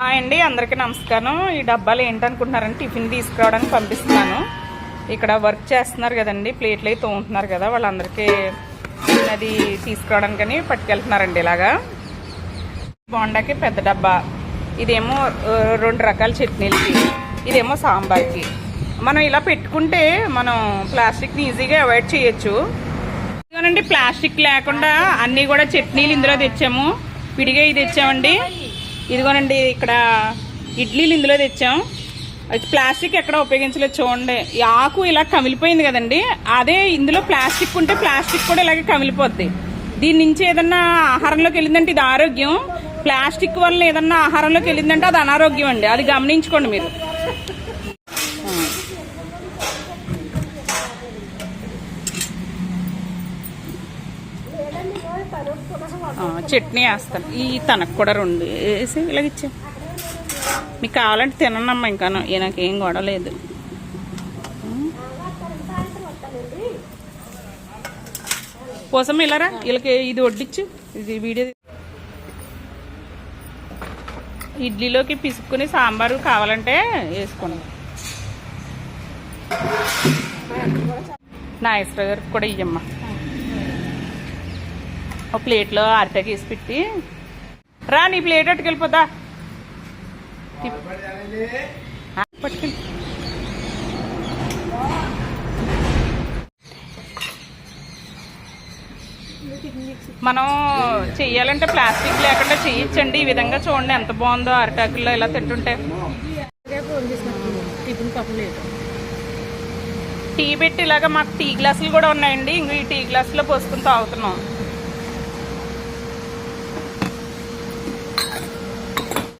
Hi అండి అందరికీ నమస్కారం. ఈ డబ్బాలు ఏంటనుకుంటున్నారంటే టిఫిన్ తీసుకురావడానికి పంపిస్తున్నాను. ఇక్కడ వర్క్ చేస్తున్నారు కదండి ప్లేట్లు అయితే తోముతున్నారు కదా వాళ్ళందరికీ అది తీసుకురావడానికని పట్టుకెళ్తున్నారండి ఇలాగా. బోండాకి పెద్ద డబ్బా ఇదేమో రెండు రకాల చట్నీలకి ఇదేమో సాంబార్కి. మనం ఇలా పెట్టుకుంటే మనం ప్లాస్టిక్ని ఈజీగా అవాయిడ్ చేయొచ్చు. ఇదిగోనండి ప్లాస్టిక్ లేకుండా అన్నీ కూడా చట్నీలు ఇందులో తెచ్చాము. విడిగా ఇది తెచ్చామండి. ఇదిగోనండి ఇక్కడ ఇడ్లీలు ఇందులో తెచ్చాం. అది ప్లాస్టిక్ ఎక్కడ ఉపయోగించలేదు చూడండి. ఈ ఆకు ఇలా కమిలిపోయింది కదండి. అదే ఇందులో ప్లాస్టిక్ ఉంటే ప్లాస్టిక్ కూడా ఇలాగే కమిలిపోద్ది. దీని నుంచి ఏదన్నా ఆహారంలోకి వెళ్ళిందంటే ఇది ఆరోగ్యం. ప్లాస్టిక్ వల్ల ఏదన్నా ఆహారంలోకి వెళ్ళిందంటే అది అనారోగ్యం అండి. అది గమనించుకోండి మీరు. చట్నీ వేస్తాను. ఈ తనకు కూడా రెండు. వేసి ఇలాగ ఇచ్చా. మీకు కావాలంటే తిననమ్మా ఇంకా ఈయనకేం గొడవ లేదు. కోసం ఇలారా వీళ్ళకి ఇది వడ్డిచ్చు. ఇది వీడియో ఇడ్లీలోకి పిసుక్కుని సాంబారు కావాలంటే వేసుకోండి. నాగేశ్వర గారికి కూడా ఇయ్యమ్మా. ఒక ప్లేట్లో అరటాకి వేసి పెట్టి. రా నీ ప్లేట్ అట్టుకెళ్ళిపోతా పట్టుకెళ్ళి మనం చెయ్యాలంటే ప్లాస్టిక్ లేకుండా చేయించండి. ఈ విధంగా చూడండి ఎంత బాగుందో అరటాకుల్లో ఇలా తింటుంటే. టీ పెట్టి ఇలాగా మాకు టీ గ్లాసులు కూడా ఉన్నాయండి. ఇంక ఈ టీ గ్లాసులో పోసుకుని తాగుతున్నాం.